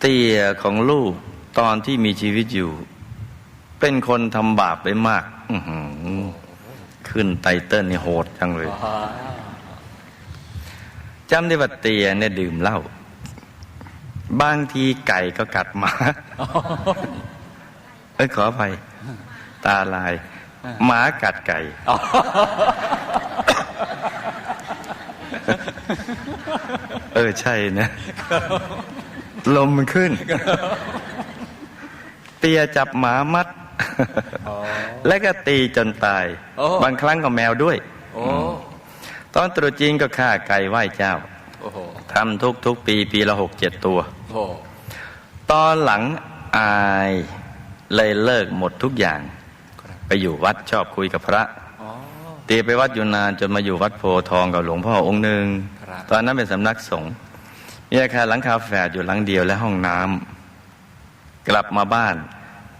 เตี่ยของลูกตอนที่มีชีวิตอยู่ เป็นคนทำบาปไปมากขึ้นไตเติ้ลนี่โหดจังเลยจำได้ว่าเตี่ยเนี่ยดื่มเหล้าบางทีไก่ก็กัดหมาเอ้ยขออภัย ตาลาย หมากัดไก่เออใช่นะ ลมมันขึ้น เตียจับหมามัด แล้วก็ตีจนตายโอ้บางครั้งก็แมวด้วยโอ้ตอนตรุษจีนก็ฆ่าไก่ไหว้เจ้าโอ้โหทำทุกทุกๆปีปีละหกเจ็ดตัวโอ้โหตอนหลังอายเลยเลิกหมดทุกอย่าง ไปอยู่วัดชอบคุยกับพระอ๋อตีไปวัดอยู่นานจนมาอยู่วัดโพธิ์ทองกับหลวงพ่อองค์หนึ่งครับตอนนั้นเป็นสำนักสงฆ์ มีอาคารหลังคาแฝดอยู่หลังเดียวและห้องน้ำกลับมาบ้าน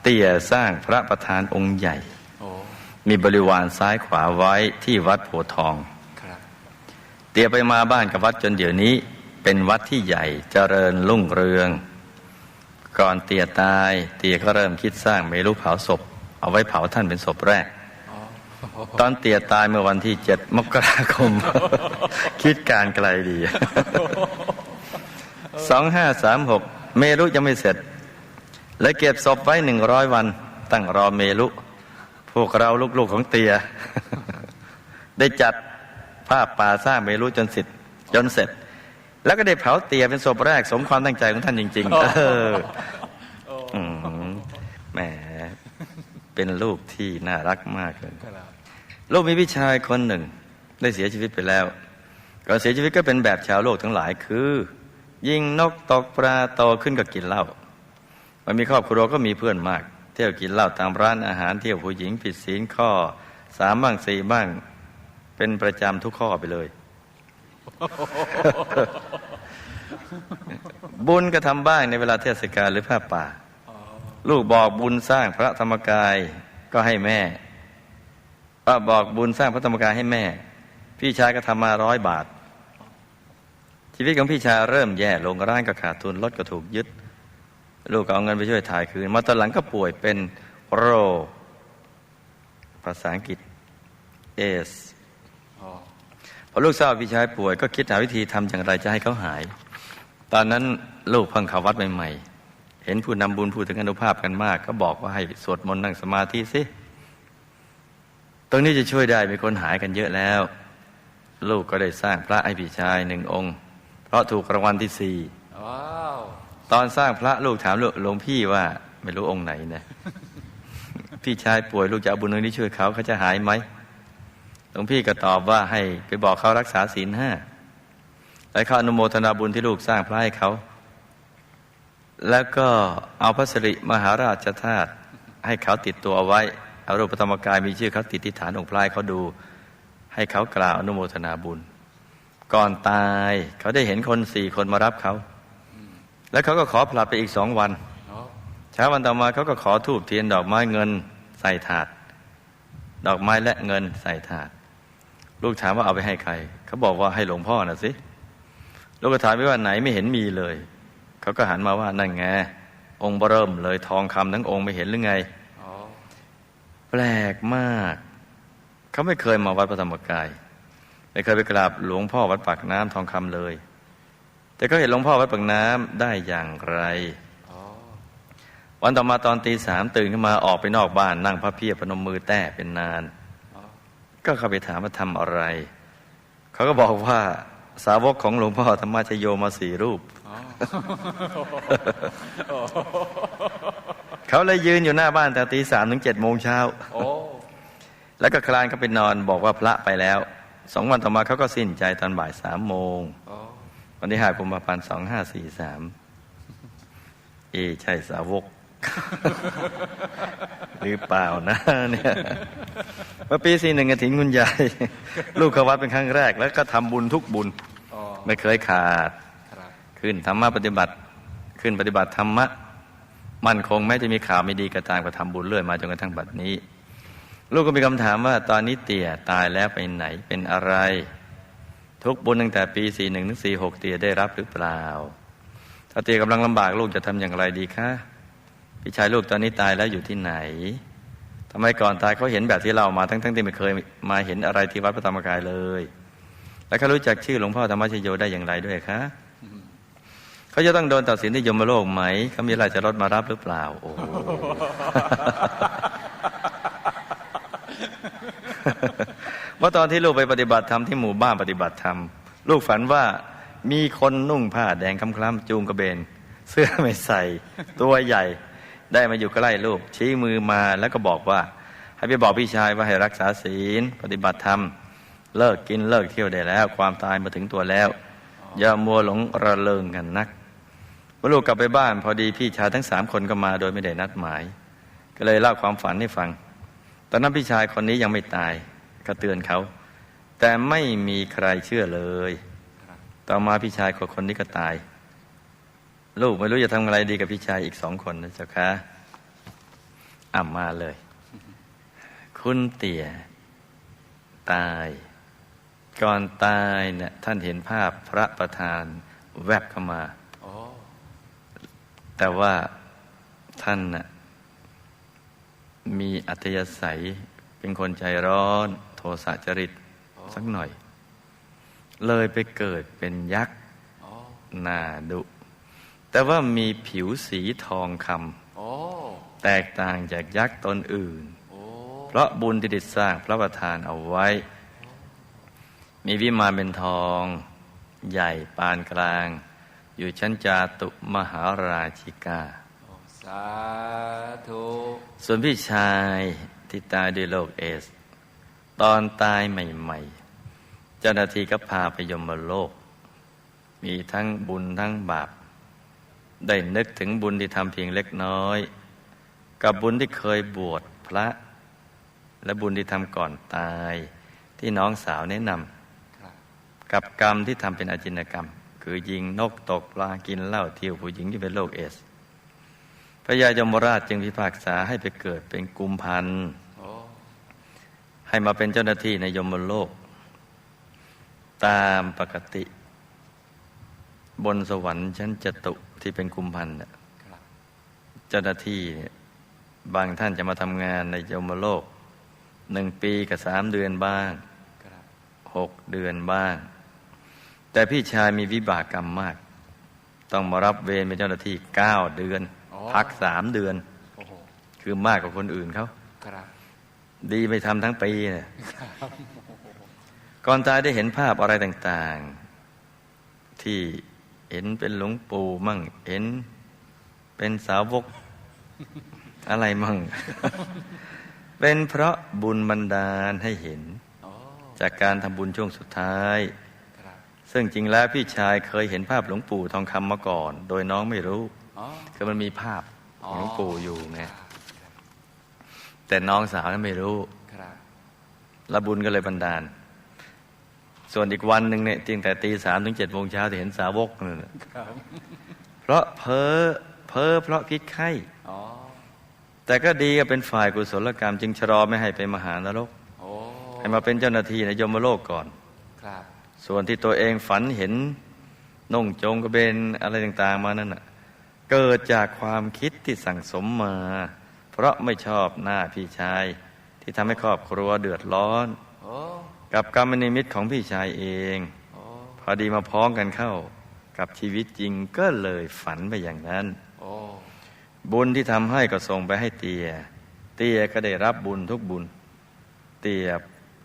เตี่ยสร้างพระประธานองค์ใหญ่โอ้มีบริวารซ้ายขวาไว้ที่วัดโพธิ์ทองครับเตียไปมาบ้านกับวัดจนเดี๋ยวนี้ เป็นวัดที่ใหญ่เจริญรุ่งเรือง ก่อนเตียตาย เตียก็เริ่มคิดสร้างเมรุเผาศพ เอาไว้เผาท่านเป็นศพแรกตอนเตียตายเมื่อวันที่เจ็ดมกราคม คิดการไกลดี สองห้าสามหกเมรุยังไม่เสร็จเลยเก็บศพไว้หนึ่งร้อยวัน ตั้งรอเมรุ พวกเราลูกๆของเตีย ได้จัดภาพป่าสร้างเมรุจนเสร็จจนเสร็จ แล้วก็ได้เผาเตียเป็นศพแรกสมความตั้งใจของท่านจริง ๆ เอออืมแหมเป็นลูกที่น่ารักมากเลยครับลูกมีพี่ชายคนหนึ่ง ได้เสียชีวิตไปแล้วก่อนเสียชีวิตก็เป็นแบบชาวโลกทั้งหลายคือ ยิงนกตกปลาโตขึ้นก็กินเหล้ามันมีครอบครัวก็มีเพื่อนมาก เที่ยวกินเหล้าตามร้านอาหารเที่ยวผู้หญิงผิดศีลข้อสามบ้างสี่บ้าง เป็นประจำทุกข้อไปเลย บุญก็ทำบ้างในเวลาเทศกาลหรือผ้าป่า ลูกบอกบุญสร้างพระธรรมกายก็ให้แม่บอกบุญสร้างพระธรรมกายให้แม่ พี่ชายก็ทำมาร้อยบาท ชีวิตของพี่ชายเริ่มแย่ลงร้านก็ขาดทุนรถก็ถูกยึด ลูกก็เอาเงินไปช่วยถ่ายคืน มาตอนหลังก็ป่วยเป็นโรค ภาษาอังกฤษเอสพอลูกทราบว่าพี่ชายป่วยก็คิดหาวิธีทำอย่างไรจะให้เขาหาย ตอนนั้นลูกพังขาวัดใหม่ๆ เห็นผู้นำบุญพูดถึงอนุภาพกันมาก ก็บอกว่าให้สวดมนต์นั่งสมาธิสิตรงนี้จะช่วยได้มีคนหายกันเยอะแล้ว ลูกก็ได้สร้างพระให้พี่ชายหนึ่งองค์ เพราะถูกรางวัลที่สี่ว้าวตอนสร้างพระลูกถามหลวงพี่ว่า ไม่รู้องค์ไหนนะพี่ชายป่วยลูกจะเอาบุญตรงนี้ช่วยเขาเขาจะหายไหมหลวงพี่ก็ตอบว่าให้ไปบอกเขารักษาศีลห้าและเขาอนุโมทนาบุญที่ลูกสร้างพระให้เขา แล้วก็เอาพระสิริมหาราชธาตุให้เขาติดตัวเอาไว้เอารูปธรรมกายมีชื่อเขาติดที่ฐานองค์พระให้เขาดู ให้เขากล่าวอนุโมทนาบุญ ก่อนตาย เขาได้เห็นคนสี่คนมารับเขา แล้วเขาก็ขอผลัดไปอีกสองวันอ๋อเช้าวันต่อมาเขาก็ขอทูบเทียนดอกไม้เงินใส่ถาด ดอกไม้และเงินใส่ถาด ลูกถามว่าเอาไปให้ใคร เขาบอกว่าให้หลวงพ่อน่ะสิ ลูกก็ถามไปว่าไหนไม่เห็นมีเลย เขาก็หันมาว่านั่นไงองค์เบอเริ่มเลยทองคำทั้งองค์ไม่เห็นหรือไงอ๋อแปลกมาก เขาไม่เคยมาวัดพระธรรมกาย ไม่เคยไปกราบหลวงพ่อวัดปากน้ำทองคำเลย แต่เขาเห็นหลวงพ่อวัดปากน้ำได้อย่างไรวันต่อมาตอนตีสามตื่นขึ้นมาออกไปนอกบ้านนั่งพระเพียบพนมมือแต้เป็นนาน ก็เข้าไปถามว่าทำอะไร เขาก็บอกว่าสาวกของหลวงพ่อธรรมชโยมาสี่รูป เขาเลยยืนอยู่หน้าบ้านแต่ตีสามถึงเจ็ดโมงเช้าแล้วก็คลานเขาไปนอนบอกว่าพระไปแล้ว สองวันต่อมาเขาก็สิ้นใจตอนบ่ายสามโมงอ๋อวันที่ห้ากุมภาพันธ์สองห้าสี่สามเอใช่สาวก หรือเปล่านะเนี่ยเมื่อปีสี่หนึ่งถิงคุณยาย ลูกเขาวัดเป็นครั้งแรก แล้วก็ทำบุญทุกบุญอ๋อไม่เคยขาดครับขึ้นธรรมะปฏิบัติ ขึ้นปฏิบัติธรรมะ มั่นคงแม้จะมีข่าวไม่ดีก็ตามก็ทำบุญเรื่อยมาจนกระทั่งบัดนี้ ลูกก็มีคำถามว่าตอนนี้เตี่ยตายแล้วไปไหนเป็นอะไร ทุกบุญตั้งแต่ปี41ถึง46เตี่ยได้รับหรือเปล่า ถ้าเตี่ยกำลังลำบากลูกจะทำอย่างไรดีคะพี่ชายลูกตอนนี้ตายแล้วอยู่ที่ไหนทำไมก่อนตายเขาเห็นแบบที่เรามาทั้งๆที่ไม่เคยมาเห็นอะไรที่วัดพระธรรมกายเลย แล้วเขารู้จักชื่อหลวงพ่อธรรมชโยได้อย่างไรด้วยคะเขาจะต้องโดนตัดสินที่ยมโลกไหมเขามีราชรถมารับหรือเปล่า โอ้โห เมื่อตอนที่ลูกไปปฏิบัติธรรมที่หมู่บ้านปฏิบัติธรรม ลูกฝันว่ามีคนนุ่งผ้าแดงคล้ำๆจูงกระเบน เสื้อไม่ใส่ตัวใหญ่ ได้มาอยู่ใกล้ลูก ชี้มือมาแล้วก็บอกว่า ให้ไปบอกพี่ชายว่าให้รักษาศีล ปฏิบัติธรรม เลิกกินเลิกเที่ยวได้แล้ว ความตายมาถึงตัวแล้ว อย่ามัวหลงระเริงกันนักเมื่อลูกกลับไปบ้าน พอดีพี่ชายทั้งสามคนก็มาโดยไม่ได้นัดหมาย ก็เลยเล่าความฝันให้ฟัง ตอนนั้นพี่ชายคนนี้ยังไม่ตาย ก็เตือนเขา แต่ไม่มีใครเชื่อเลย ต่อมาพี่ชายคนคนนี้ก็ตาย ลูกไม่รู้จะทำอะไรดีกับพี่ชายอีกสองคนนะเจ้าคะอ่ำมาเลย คุณเตี่ยตาย ก่อนตายเนี่ยท่านเห็นภาพพระประธานแวบเข้ามาแต่ว่าท่านน่ะมีอัธยาศัยเป็นคนใจร้อน สะจริตสักหน่อย เลยไปเกิดเป็นยักษ์โอ้หน้าดุ แต่ว่ามีผิวสีทองคโอ้ำแตกต่างจากยักษ์ตนอื่นโอ้เพราะบุญที่ได้สร้างพระประธานเอาไว้ มีวิมานเป็นทอง ใหญ่ปานกลาง อยู่ชั้นจาตุมหาราชิกาสาธุส่วนพี่ชายที่ตายด้วยโรคเอส ตอนตายใหม่ๆ เจ้าหน้าที่ก็พาไปยมโลก มีทั้งบุญทั้งบาป ได้นึกถึงบุญที่ทำเพียงเล็กน้อย กับบุญที่เคยบวชพระ และบุญที่ทำก่อนตายที่น้องสาวแนะนำกับกรรมที่ทำเป็นอาจินกรรม คือยิงนกตกปลากินเหล้าเที่ยวผู้หญิงที่เป็นโรคเอสพระยายมราชจึงพิพากษาให้ไปเกิดเป็นกุมพันธ์ ให้มาเป็นเจ้าหน้าที่ในยมโลก ตามปกติ บนสวรรค์ชั้นจตุที่เป็นกุมพันธ์น่ะครับเจ้าหน้าที่เนี่ยบางท่านจะมาทำงานในยมโลกหนึ่งปีกับสามเดือนบ้างครับหกเดือนบ้าง แต่พี่ชายมีวิบากกรรมมาก ต้องมารับเวรเป็นเจ้าหน้าที่เก้าเดือน พักสามเดือนโอ้โหคือมากกว่าคนอื่นเขาครับ ดีไปทำทั้งปีเนี่ยก่อนตายได้เห็นภาพอะไรต่างๆ ที่เห็นเป็นหลวงปู่มั่ง เห็นเป็นสาวกอะไรมั่ง เป็นเพราะบุญบันดาลให้เห็นโอ้จากการทำบุญช่วงสุดท้ายครับซึ่งจริงแล้วพี่ชายเคยเห็นภาพหลวงปู่ทองคำมาก่อน โดยน้องไม่รู้อ๋อคือมันมีภาพของหลวงปู่อยู่ไงครับ แต่น้องสาวนั้นไม่รู้ครับและบุญก็เลยบันดาล ส่วนอีกวันหนึ่งเนี่ยตั้งแต่ตีสามถึงเจ็ดโมงเช้าจะเห็นสาวกนั่นน่ะครับเพราะเพ้อเพ้อเพราะพิษไข้อ๋อแต่ก็ดีก็เป็นฝ่ายกุศลกรรม จึงชะลอไม่ให้ไปมหานรกโอ้ให้มาเป็นเจ้าหน้าที่ในยมโลกก่อนครับส่วนที่ตัวเองฝันเห็นนุ่งโจงกระเบนอะไรต่าง ๆ มานั่นน่ะเกิดจากความคิดที่สั่งสมมา เพราะไม่ชอบหน้าพี่ชาย ที่ทำให้ครอบครัวเดือดร้อนโอ้กับกรรมนิมิตของพี่ชายเองโอ้พอดีมาพ้องกันเข้า กับชีวิตจริงก็เลยฝันไปอย่างนั้นโอ้บุญที่ทำให้ก็ส่งไปให้เตีย เตียก็ได้รับบุญทุกบุญ เตีย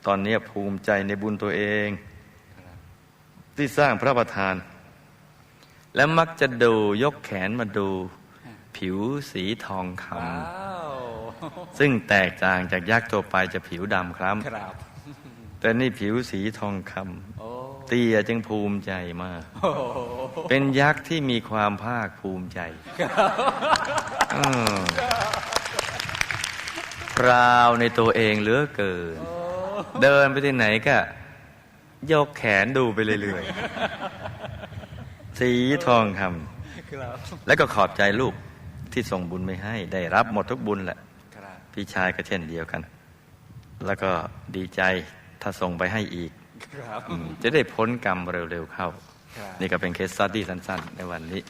ตอนนี้ภูมิใจในบุญตัวเองครับที่สร้างพระประธาน และมักจะดูยกแขนมาดู ผิวสีทองคว้าวำ ซึ่งแตกต่างจากยักษ์ตัวไปจะผิวดำคล้ครับำแต่นี่ผิวสีทองคโอ้ำเตียจึงภูมิใจมากโอ้เป็นยักษ์ที่มีความภาคภูมิใจอืมพราวในตัวเองเหลือเกิน เดินไปที่ไหนก็ยกแขนดูไปเรื่อยๆ สีทองคครับำแล้วก็ขอบใจลูกที่ส่งบุญไปให้ ได้รับหมดทุกบุญแหละครับ พี่ชายก็เช่นเดียวกัน แล้วก็ดีใจถ้าส่งไปให้อีกครับอืมจะได้พ้นกรรมเร็วๆเข้าครับนี่ก็เป็นเคสสตัดดี้สั้น ๆ ในวันนี้